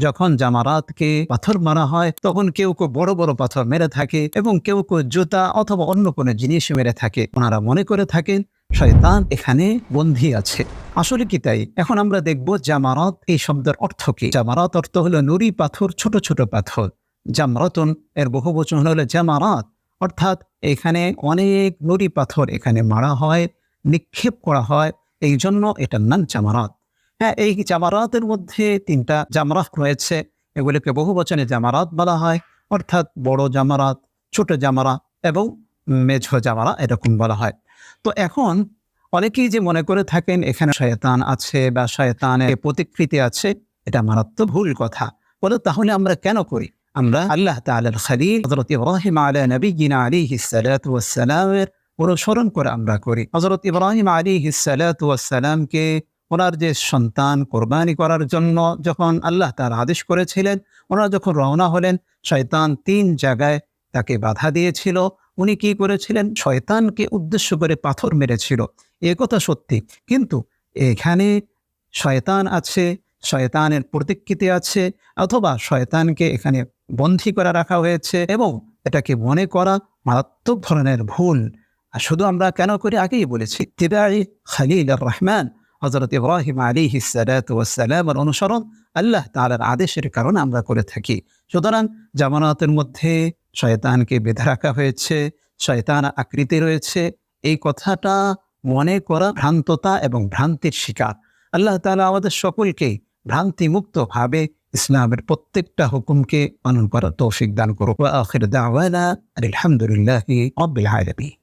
যখন জামারাতকে পাথর মারা হয়, তখন কেউ কেউ বড় বড় পাথর মেরে থাকে এবং কেউ কেউ জুতা অথবা অন্য কোনো জিনিস মেরে থাকে। ওনারা মনে করে থাকেন, শয়তান এখানে বন্দী আছে। আসলে কি তাই? এখন আমরা দেখব জামারাত এই শব্দের অর্থ কি? জামারাত অর্থ হলো নুরি পাথর, ছোট ছোট পাথর। জামরাতন এর বহু বচন হলো জামারাত, অর্থাৎ এখানে অনেক নুরি পাথর এখানে মারা হয়, নিক্ষেপ করা হয় এই জন্য এটার নাম জামারাত। হ্যাঁ এই জামারাতের মধ্যে তিনটা জামারাত রয়েছে। এগুলিকে বহু বচনে জামারাত বলা হয়। অর্থাৎ বড় জামারাত, ছোট জামারা এবং মেঝো জামারা এরকম বলা হয়। তো এখন অনেকেই যে মনে করে থাকেন, এখানে শয়তান আছে বা শয়তানের প্রতিকৃতি আছে, এটা মারাত্মক ভুল কথা। বলে, তাহলে আমরা কেন করি? আমরা আল্লাহ তাআলার খালিল ইব্রাহিম আলা সালাতু ওয়াস সালামের অনুসরণ করে আমরা করি। হযরত ইব্রাহিম আলী সালামকে ওনার যে সন্তান কোরবানি করার জন্য যখন আল্লাহ তার আদেশ করেছিলেন, ওনারা যখন রওনা হলেন, শয়তান তিন জায়গায় তাকে বাধা দিয়েছিল। উনি কি করেছিলেন? শয়তানকে উদ্দেশ্য করে পাথর মেরেছিল। এ কথা সত্যি। কিন্তু এখানে শয়তান আছে, শয়তানের প্রতিকৃতি আছে, অথবা শয়তানকে এখানে বন্দী করে রাখা হয়েছে এবং এটাকে মনে করা মারাত্মক ধরনের ভুল। আর শুধু আমরা কেন করি? আগেই বলেছি তিবাই খালিল রহমান। হজরত ইব্রাহিম আলী হিসালামের অনুসরণ আল্লাহ তালার আদেশের কারণে আমরা করে থাকি। সুতরাং জামানাতের মধ্যে শয়তানকে বেঁধে রাখা হয়েছে, শয়তান আকৃতি রয়েছে। এই কথাটা মনে করা ভ্রান্ততা এবং ভ্রান্তির শিকার। আল্লাহ তালা আমাদের সকলকেই ভ্রান্তিমুক্তভাবে ইসলামের প্রত্যেকটা হুকুমকে পালন করার তৌফিক দান করুক। আলহামদুলিল্লাহ আলামিন।